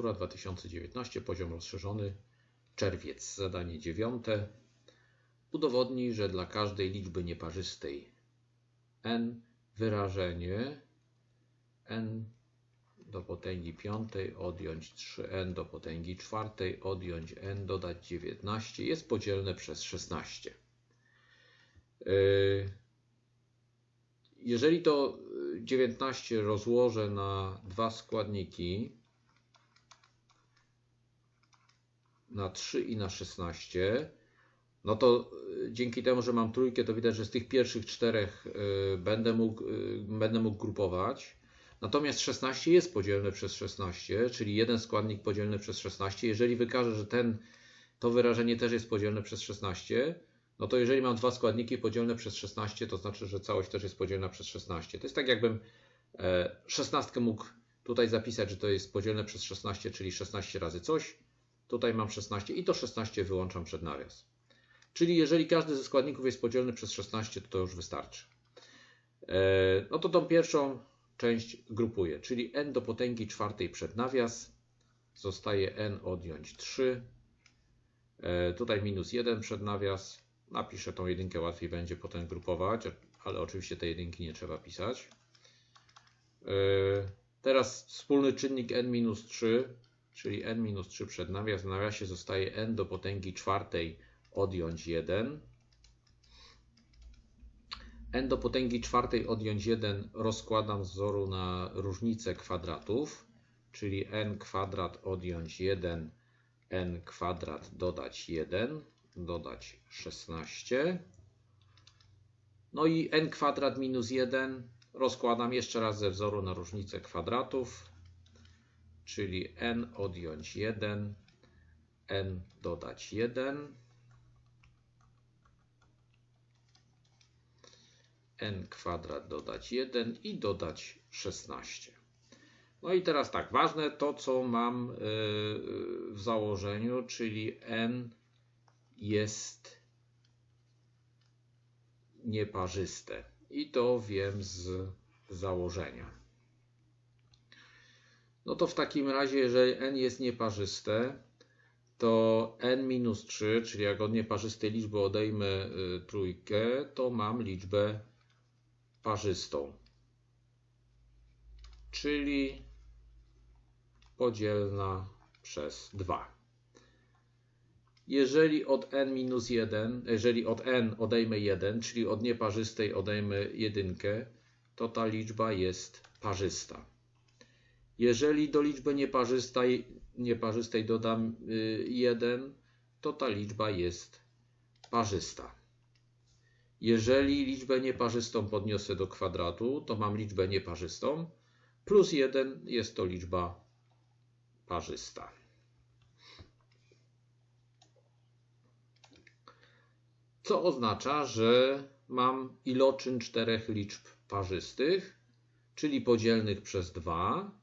Matura 2019, poziom rozszerzony, czerwiec. Zadanie dziewiąte. Udowodnij, że dla każdej liczby nieparzystej n wyrażenie n do potęgi piątej odjąć 3n do potęgi czwartej odjąć n dodać 19 jest podzielne przez 16. Yy, Jeżeli to y, 19 rozłożę na dwa składniki, na 3 i na 16, no to y, dzięki temu, że mam trójkę, to widać, że z tych pierwszych czterech y, będę mógł, y, będę mógł grupować. Natomiast 16 jest podzielne przez 16, czyli jeden składnik podzielny przez 16. Jeżeli wykażę, że ten, to wyrażenie też jest podzielne przez 16, no to jeżeli mam dwa składniki podzielne przez 16, to znaczy, że całość też jest podzielna przez 16. To jest tak, jakbym e, 16 mógł tutaj zapisać, że to jest podzielne przez 16, czyli 16 razy coś. Tutaj mam 16 i to 16 wyłączam przed nawias. Czyli jeżeli każdy ze składników jest podzielny przez 16, to to już wystarczy. E, No to tą pierwszą część grupuję, czyli n do potęgi czwartej przed nawias zostaje n odjąć 3. E, Tutaj minus 1 przed nawias. Napiszę tą jedynkę, łatwiej będzie potem grupować, ale oczywiście tej jedynki nie trzeba pisać. E, Teraz wspólny czynnik n minus 3, czyli n minus 3 przed nawias. W nawiasie zostaje n do potęgi czwartej odjąć 1. n do potęgi czwartej odjąć 1 rozkładam z wzoru na różnicę kwadratów, czyli n kwadrat odjąć 1, n kwadrat dodać 1, dodać 16. No i n kwadrat minus 1 rozkładam jeszcze raz ze wzoru na różnicę kwadratów, czyli n odjąć 1, n dodać 1. n kwadrat dodać 1 i dodać 16. No i teraz tak, ważne to, co mam yy, w założeniu, czyli n jest nieparzyste. I to wiem z założenia. No to w takim razie, jeżeli n jest nieparzyste, to n minus 3, czyli jak od nieparzystej liczby odejmę y, trójkę, to mam liczbę parzystą. Czyli podzielna przez 2. Jeżeli od n minus 1, jeżeli od n odejmę 1, czyli od nieparzystej odejmę jedynkę, to ta liczba jest parzysta. Jeżeli do liczby nieparzystej, nieparzystej dodam 1, to ta liczba jest parzysta. Jeżeli liczbę nieparzystą podniosę do kwadratu, to mam liczbę nieparzystą. Plus 1 jest to liczba parzysta. Co oznacza, że mam iloczyn czterech liczb parzystych, czyli podzielnych przez 2.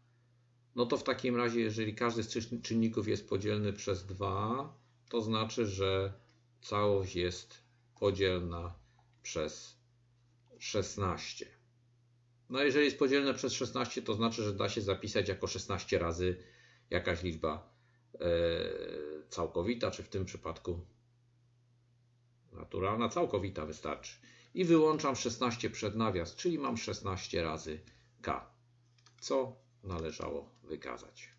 No to w takim razie, jeżeli każdy z czynników jest podzielny przez 2, to znaczy, że całość jest podzielna przez 16. No jeżeli jest podzielne przez 16, to znaczy, że da się zapisać jako 16 razy jakaś liczba e, całkowita, czy w tym przypadku naturalna całkowita wystarczy. I wyłączam 16 przed nawias, czyli mam 16 razy k, co należało wykazać.